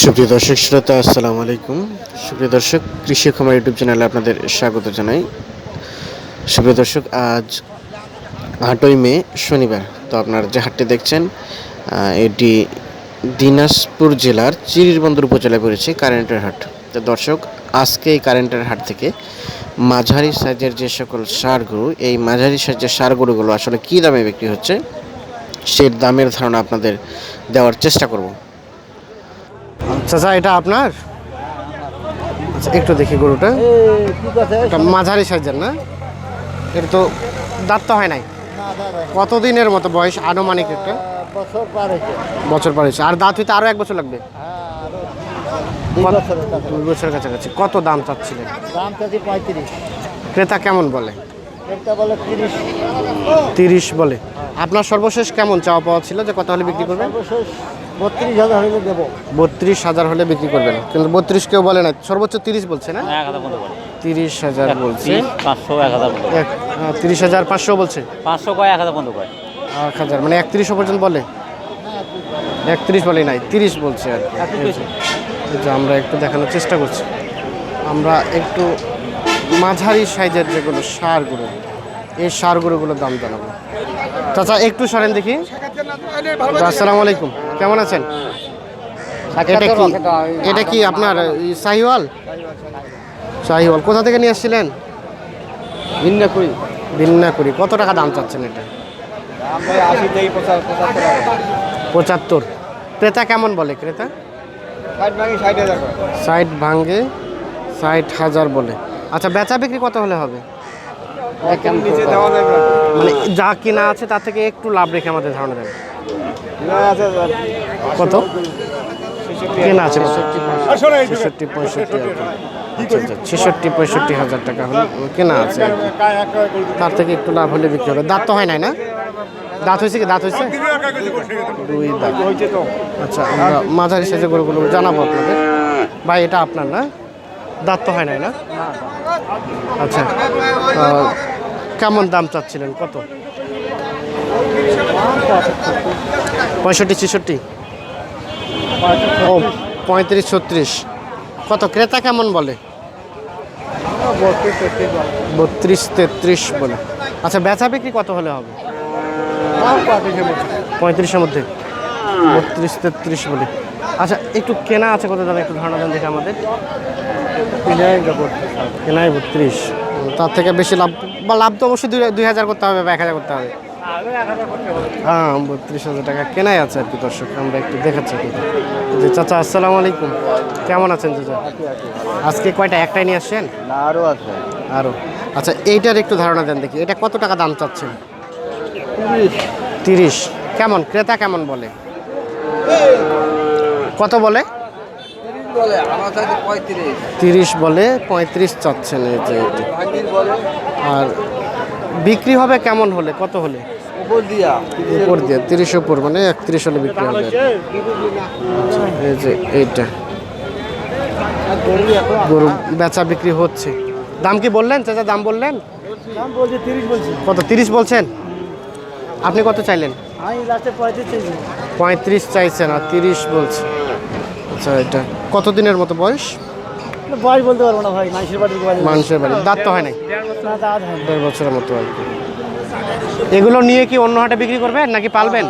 সুপ্রিয় দর্শক, শ্রোতা, আসসালামু আলাইকুম। সুপ্রিয় দর্শক, কৃষি খামার ইউটিউব চ্যানেলে আপনাদের স্বাগত জানাই। সুপ্রিয় দর্শক, আজ আটই মে, শনিবার। তো আপনারা যে হাটটি দেখছেন এটি দিনাজপুর জেলার চিরিরবন্দর উপজেলায় পড়েছে কারেন্টের হাট। তো দর্শক, আজকে এই কারেন্টের হাট থেকে মাঝারি সাইজের যে সকল সার গরু এই মাঝারি সাইজের সার গরুগুলো আসলে কী দামে বিক্রি হচ্ছে সেই দামের ধারণা আপনাদের দেওয়ার চেষ্টা করব। চাচা এটা আপনার? আচ্ছা একটু দেখি গরুটা। এটা মাঝারি সাইজের না? এটা তো দাঁত তো হয় নাই। কতদিনের মতো বয়স আনুমানিক একটা? বছর পার হয়েছে। আর দাঁত হইতে আরও এক বছর লাগবে? দুই বছরের কাছাকাছি। কত দাম চাচ্ছিলেন? দাম চাচ্ছি পঁয়ত্রিশ। ক্রেতা কেমন বলে? তিরিশ। তিরিশ বলে। আপনার সর্বশেষ কেমন চাওয়া পাওয়া ছিল যে কত হলে বিক্রি করবেন? বত্রিশ হাজার দেবো। বত্রিশ হাজার হলে বিক্রি করবেন। কিন্তু বত্রিশ কেউ বলে না সর্বোচ্চ তিরিশ বলছে না? এক হাজার পর্যন্ত তিরিশ হাজার বলছে। তিরিশ পাঁচশো এক হাজার তিরিশ হাজার পাঁচশো বলছে? পাঁচশো কয় এক হাজার পর্যন্ত করে এক হাজার মানে একত্রিশশো পর্যন্ত বলে? একত্রিশ বলে নাই তিরিশ বলছে আর আমরা একটু দেখানোর চেষ্টা করছি। আমরা একটু মাঝারি সাইজের যেগুলো সারগুলো এই সারগুলোগুলোর দাম জানাব। চাচা একটু সারেন দেখি। আসসালামু আলাইকুম। কেমন আছেন? এটা কি? এটা কি আপনার শাহিওয়াল শাহিওয়াল কোথা থেকে নিয়ে আসছিলেন? ভিন্ন কুড়ি বিন্নাকুড়ি কত টাকা দাম চাচ্ছেন এটা? পঁচাত্তর ক্রেতা কেমন বলে ক্রেতা? ষাট ভাঙি ষাট হাজার বলে। আচ্ছা বেচা বিক্রি কত হলে হবে? মানে যা কিনা আছে তার থেকে একটু লাভ রেখে আমাদের ধারণা দেবে কত? কেনা আছে ছেষট্টি পঁয়ষট্টি। আচ্ছা আচ্ছা। ছেষট্টি পঁয়ষট্টি হাজার টাকা হলে কেনা আছে। তার থেকে একটু লাভ হলে বিক্রি হবে। দাঁত তো হয় নাই না? দাঁত হয়েছে কি? দাঁত হয়েছে? দুই দাঁত। আচ্ছা আমরা মাঝারি সাইজের গরুগুলো জানাব আপনাদের। ভাই এটা আপনার না? দাঁত তো হয় নাই না? আচ্ছা কেমন দাম চাচ্ছিলেন? কত? পঁয়ষট্টি, ছেষট্টি? ও, পঁয়ত্রিশ, ছত্রিশ। কত? ক্রেতা কেমন বলে? বত্রিশ, তেত্রিশ বলে। আচ্ছা বেচা বিক্রি কত হলে হবে? পঁয়ত্রিশের মধ্যে। বত্রিশ, তেত্রিশ বলে। আচ্ছা একটু কেনা আছে কত দাম? একটু ধারণা দেন দেখে আমাদের। কেনাই বত্রিশ। তার থেকে বেশি লাভ বা লাভ তো অবশ্যই দুই হাজার করতে হবে বা এক হাজার করতে হবে। হ্যাঁ বত্রিশ হাজার টাকা কেনাই আছে আর কি দর্শক। আমরা একটু দেখাচ্ছি। যে চাচা আসসালামু আলাইকুম। কেমন আছেন চাচা? আজকে কয়টা? একটাই নিয়ে আসছেন? না আরও আছে। আরও আচ্ছা এইটার একটু ধারণা দেন দেখি। এটা কত টাকা দাম চাচ্ছেন? তিরিশ। কেমন? ক্রেতা কেমন বলে? কত বলে? তিরিশ বলে পঁয়ত্রিশ চাচ্ছেন এই যে এটি। আর বিক্রি হবে কেমন হলে? কত হলে? উপর দিয়ে তিরিশ উপর মানে একত্রিশ হলে বিক্রি হবে। আচ্ছা, এই যে এইটা। গরু বেচা বিক্রি হচ্ছে। দাম কি বললেন? চাচা দাম বললেন? কত তিরিশ বলছেন? আপনি কত চাইলেন? পঁয়ত্রিশ পঁয়ত্রিশ চাইছেন আর তিরিশ বলছে। আচ্ছা এটা কতদিনের মতো বয়স? বয়স বলতে পারব না ভাই মানুষের বাড়ির বাড়ি মানুষের বাড়ি। দাঁত তো হয় নাই? দেড় বছরের মতো আর কি। এগুলো নিয়ে কি অন্য হাটে বিক্রি করবেন নাকি পালবেন?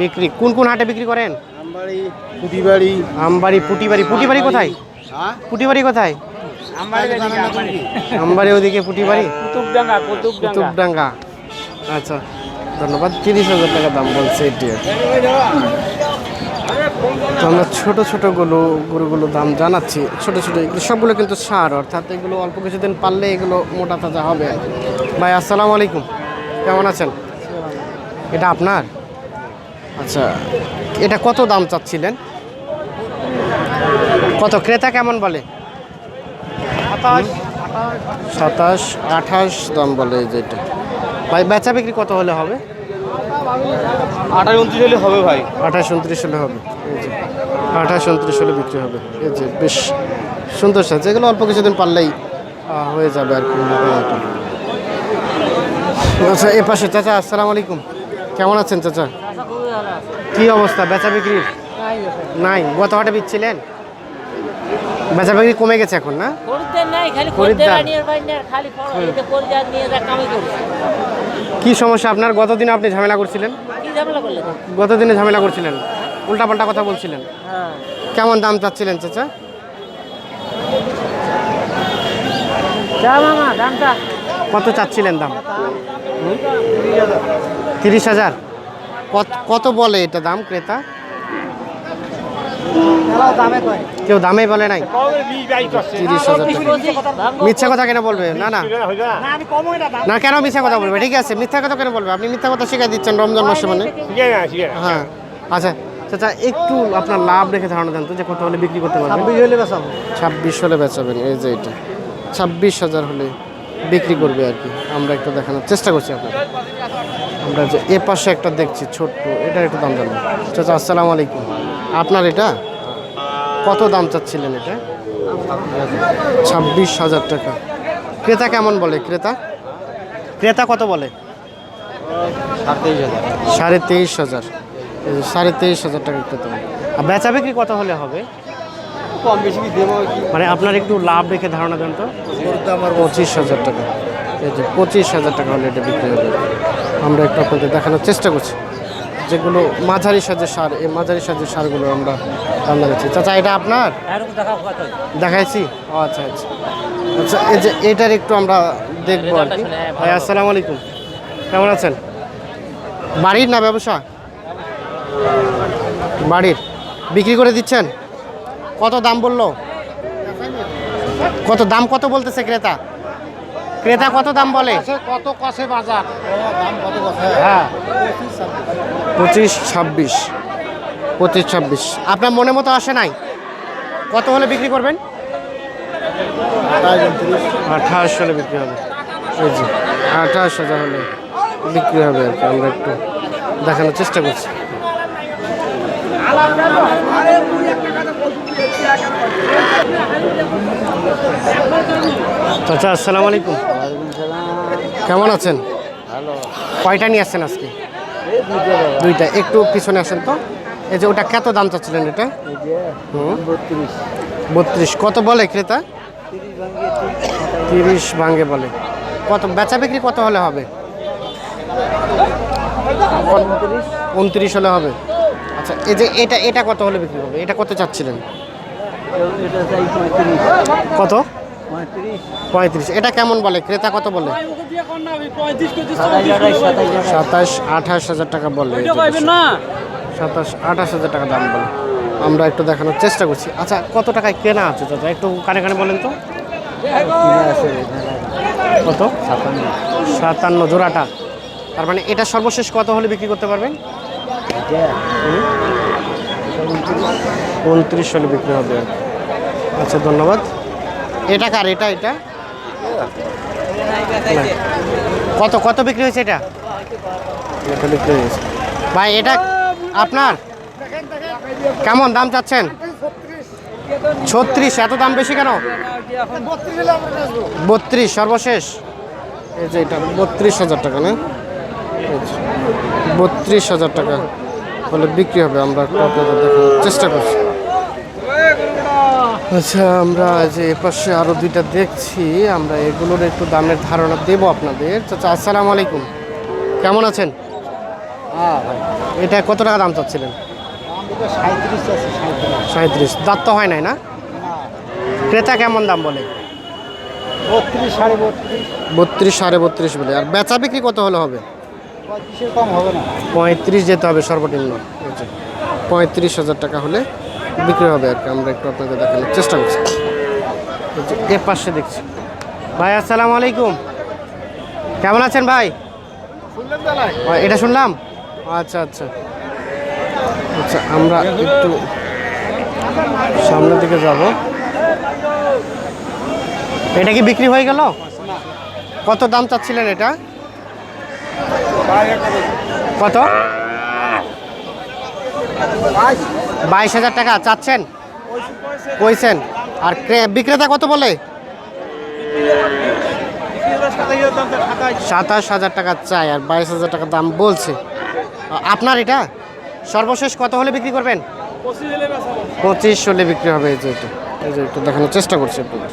বিক্রি কোন কোন হাটে বিক্রি করেন? আমবাড়ি পুটিবাড়ি। আমবাড়ি পুটিবাড়ি। পুটিবাড়ি কোথায়? হ্যাঁ? পুটিবাড়ি কোথায়? আমবাড়ি ওদিকে পুটিবাড়ি? কুতুবডাঙ্গা কুতুবডাঙ্গা। আচ্ছা ধন্যবাদ। তিরিশ হাজার টাকা দাম বলছে এটি। তো আমরা ছোট ছোট গরু গরুগুলো দাম জানাচ্ছি। ছোট ছোট এগুলো সবগুলো কিন্তু সার অর্থাৎ এগুলো অল্প কিছুদিন পারলে এগুলো মোটা তাজা হবে। ভাই আসসালামু আলাইকুম। কেমন আছেন? এটা আপনার? আচ্ছা এটা কত দাম চাচ্ছিলেন? কত ক্রেতা কেমন বলে? সাতাশ। আঠাশ দাম বলে যেটা ভাই বেচা বিক্রি কত হলে হবে? আঠাশ উনত্রিশ হলে হবে ভাই। আঠাশ উনত্রিশ হলে হবে। আঠাশ উনত্রিশ হলে বিক্রি হবে। এই যে বেশ সুন্দর সাজ। এগুলো অল্প কিছুদিন পারলেই হয়ে যাবে আর কি। আচ্ছা এ পাশে চাচা আসসালামু আলাইকুম। কেমন আছেন চাচা? কি অবস্থা? বেচা বিক্রির নাই নাই। গত হাটে বিচ্ছিলেন? বেচা বিক্রি কমে গেছে এখন না? খরিদ্দার নাই খালি খরিদ্দার। খরিদ্দার। নিয়ে পাই না খালি খরিদ্দার নিয়ে যা কামাই করছে কি সমস্যা? আপনার গতদিন আপনি ঝামেলা করছিলেন? কি ঝামেলা করলে গতদিনে ঝামেলা করছিলেন। উল্টাপাল্টা কথা বলছিলেন। হ্যাঁ। কেমন দাম চাচ্ছিলেন চাচা? যা মামা দামটা। কত চাচ্ছিলেন দাম? তিরিশ হাজার। কত কত বলে এটা দাম ক্রেতা? কেউ দামে বলে নাই। তিরিশ হাজার মিথ্যা কথা কেন বলবে? না না। না কেন মিথ্যা কথা বলবে? ঠিক আছে মিথ্যা কথা কেন বলবে? আপনি মিথ্যা কথা শিখাই দিচ্ছেন রমজান মাসে মানে? হ্যাঁ। আচ্ছা চাচা একটু আপনার লাভ রেখে ধারণা দেন তো যে কত হলে বিক্রি করতে পারবেন। ছাব্বিশ হলে ছাব্বিশ হলে বেচাবেন এই যে এটা। ছাব্বিশ হাজার হলে বিক্রি করবে আর কি। আমরা একটু দেখানোর চেষ্টা করছি আপনাকে। আমরা যে এ পাশে একটা দেখছি ছোট্ট এটা একটু দাম জানব। চাচা আসসালামু আলাইকুম। আপনার এটা? কত দাম চাচ্ছিলেন এটা? ছাব্বিশ হাজার টাকা। ক্রেতা কেমন বলে? ক্রেতা? ক্রেতা কত বলে? সাড়ে তেইশ হাজার। সাড়ে তেইশ হাজার। টাকা ক্রেতা বলে। আর বেচা বিক্রি কত হলে হবে? কম বেশি কি। দেবো মানে আপনার একটু লাভ রেখে ধারণা দেন তো। আমার পঁচিশ হাজার টাকা। এই যে পঁচিশ হাজার টাকা হলে এটা বিক্রি হবে। আমরা একটু আপনাদের দেখানোর চেষ্টা করছি। যেগুলো মাঝারি সাজের সার এই মাঝারি সাজের সারগুলো আমরা রান্না করছি। চাচা এটা আপনার? দেখাইছি? ও আচ্ছা আচ্ছা। আচ্ছা এই যে এটার একটু আমরা দেখব আর কি। ভাই আসসালামু আলাইকুম। কেমন আছেন? বাড়ির না ব্যবসা? বাড়ির। বিক্রি করে দিচ্ছেন? কত দাম বলল? কত দাম কত বলতেছে ক্রেতা? ক্রেতা কত দাম বলে? কত কষে বাজার? দাম হ্যাঁ। পঁচিশ ছাব্বিশ। পঁচিশ ছাব্বিশ। আপনার মনে মতো আসে নাই? কত হলে বিক্রি করবেন? আঠাশ হলে বিক্রি হবে। আঠাশ হাজার হলে বিক্রি হবে আর কি আমরা একটু দেখানোর চেষ্টা করছি। চাচা, আসসালামু আলাইকুম। কেমন আছেন? কয়টা নিয়ে আসছেন আজকে? দুইটা। একটু পিছনে আসেন তো। এই যে ওটা কত দাম চাচ্ছিলেন এটা? বত্রিশ। কত বলে ক্রেতা? তিরিশ ভাঙ্গে বলে। কত? বেচা বিক্রি কত হলে হবে? উনত্রিশ হলে হবে। আচ্ছা এই যে এটা এটা কত হলে বিক্রি হবে? এটা কত চাচ্ছিলেন? কত? পঁয়ত্রিশ। এটা কেমন বলে? ক্রেতা কত বলে? সাতাশ, আঠাশ হাজার টাকা বলে সাতাশ, আঠাশ হাজার টাকা দাম বলে। আমরা একটু দেখানোর চেষ্টা করছি। আচ্ছা কত টাকায় কেনা আছে চাচা? একটু কানে কানে বলেন তো। কত? ছাপান্ন সাতান্ন জোড়াটা। তার মানে এটা সর্বশেষ কত হলে বিক্রি করতে পারবেন? উনত্রিশ হলে বিক্রি হবে। আচ্ছা ধন্যবাদ। এটা কার? এটা এটা? কত কত বিক্রি হয়েছে এটা? এটা বিক্রি হয়েছে ভাই এটা আপনার? কেমন দাম চাচ্ছেন? ছত্রিশ। এত দাম বেশি কেন? বত্রিশ সর্বশেষ। এই যে এটা বত্রিশ হাজার টাকা না? বত্রিশ হাজার টাকা। হলে বিক্রি হবে। আমরা একটু আপনাদের দেখানোর চেষ্টা করছি। আচ্ছা আমরা যে এপাশে আরও দুইটা দেখছি আমরা এগুলোর একটু দামের ধারণা দেব আপনাদের। চাচা আসসালামু আলাইকুম। কেমন আছেন? হ্যাঁ ভাই এটা কত টাকা দাম চাচ্ছিলেন? সাঁত্রিশ। দাঁত তো হয় নাই না? ক্রেতা কেমন দাম বলে? বত্রিশ সাড়ে বত্রিশ। বত্রিশ সাড়ে বত্রিশ বলে। আর বেচা বিক্রি কত হলে হবে? পঁয়ত্রিশ যেতে হবে সর্বনিম্ন। পঁয়ত্রিশ হাজার টাকা হলে বিক্রি হবে আর কি। আমরা একটু আপনাদের দেখানোর চেষ্টা করছি। এই যে, এ পাশে দেখছি। ভাই আসসালামু আলাইকুম। কেমন আছেন ভাই এটা শুনলাম? আচ্ছা আচ্ছা। আচ্ছা আমরা একটু সামনের দিকে যাব। এটা কি বিক্রি হয়ে গেল? কত দাম চাচ্ছিলেন এটা? কত? বাইশ হাজার টাকা, চাচ্ছেন? কইছেন। আর ক্রে- বিক্রেতা কত বলে? সাতাশ হাজার টাকা চাই, আর বাইশ হাজার টাকা দাম বলছে। আপনার এটা? সর্বশেষ কত হলে বিক্রি করবেন? পঁচিশ হলে বিক্রি হবে, এই যে এই যে একটু দেখানোর চেষ্টা করছি আপনাদের।